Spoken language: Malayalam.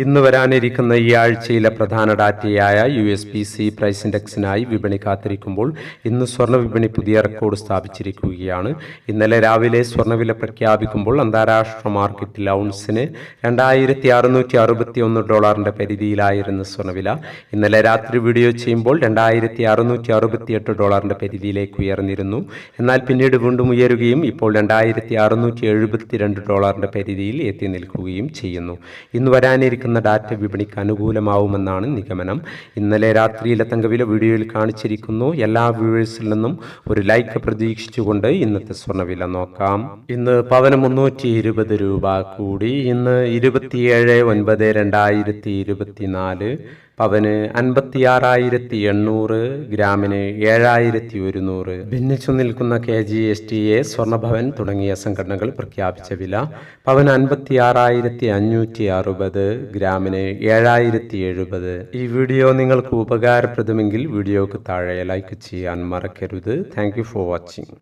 ഇന്ന് വരാനിരിക്കുന്ന ഈ ആഴ്ചയിലെ പ്രധാന ഡാറ്റയായ U S P C price ഇൻഡെക്സിനായി വിപണി കാത്തിരിക്കുമ്പോൾ ഇന്ന് സ്വർണ വിപണി പുതിയ റെക്കോർഡ് സ്ഥാപിച്ചിരിക്കുകയാണ്. ഇന്നലെ രാവിലെ സ്വർണവില പ്രഖ്യാപിക്കുമ്പോൾ അന്താരാഷ്ട്ര മാർക്കറ്റിൽ ഔൺസിന് രണ്ടായിരത്തി അറുന്നൂറ്റി അറുപത്തി ഒന്ന് ഡോളറിന്റെ പരിധിയിലായിരുന്നു സ്വർണവില. ഇന്നലെ രാത്രി വീഡിയോ ചെയ്യുമ്പോൾ രണ്ടായിരത്തി അറുന്നൂറ്റി അറുപത്തി എട്ട് ഡോളറിന്റെ പരിധിയിലേക്ക് ഉയർന്നിരുന്നു. എന്നാൽ പിന്നീട് വീണ്ടും ഉയരുകയും ഇപ്പോൾ രണ്ടായിരത്തി അറുന്നൂറ്റി എഴുപത്തിരണ്ട് ഡോളറിന്റെ പരിധിയിൽ എത്തി നിൽക്കുകയും ചെയ്യുന്നു. ഇന്ന് വരാനിരിക്കുന്ന ഡാറ്റ വിപണിക്ക് അനുകൂലമാവുമെന്നാണ് നിഗമനം. ഇന്നലെ രാത്രിയിലെ തങ്കവില വീഡിയോയിൽ കാണിച്ചിരിക്കുന്നു. എല്ലാ വ്യൂവേഴ്സിൽ നിന്നും ഒരു ലൈക്ക് പ്രതീക്ഷിച്ചുകൊണ്ട് ഇന്നത്തെ സ്വർണവില നോക്കാം. ഇന്ന് പവന് മുന്നൂറ്റി ഇരുപത് രൂപ കൂടി. ഇന്ന് ഇരുപത്തിയേഴ് ഒൻപത് രണ്ടായിരത്തി ഇരുപത്തിനാല് പവന് അൻപത്തിയാറായിരത്തി എണ്ണൂറ് ഗ്രാമിന് ഏഴായിരത്തി ഒരുന്നൂറ് ഭിന്നിച്ചു നിൽക്കുന്ന K G S T A സ്വർണഭവൻ തുടങ്ങിയ സംഘടനകൾ പ്രഖ്യാപിച്ച വില പവന് അൻപത്തിയാറായിരത്തി അഞ്ഞൂറ്റി അറുപത് ഗ്രാമിന് ഏഴായിരത്തി എഴുപത് ഈ വീഡിയോ നിങ്ങൾക്ക് ഉപകാരപ്രദമെങ്കിൽ വീഡിയോക്ക് താഴെ ലൈക്ക് ചെയ്യാൻ മറക്കരുത്. Thank for watching.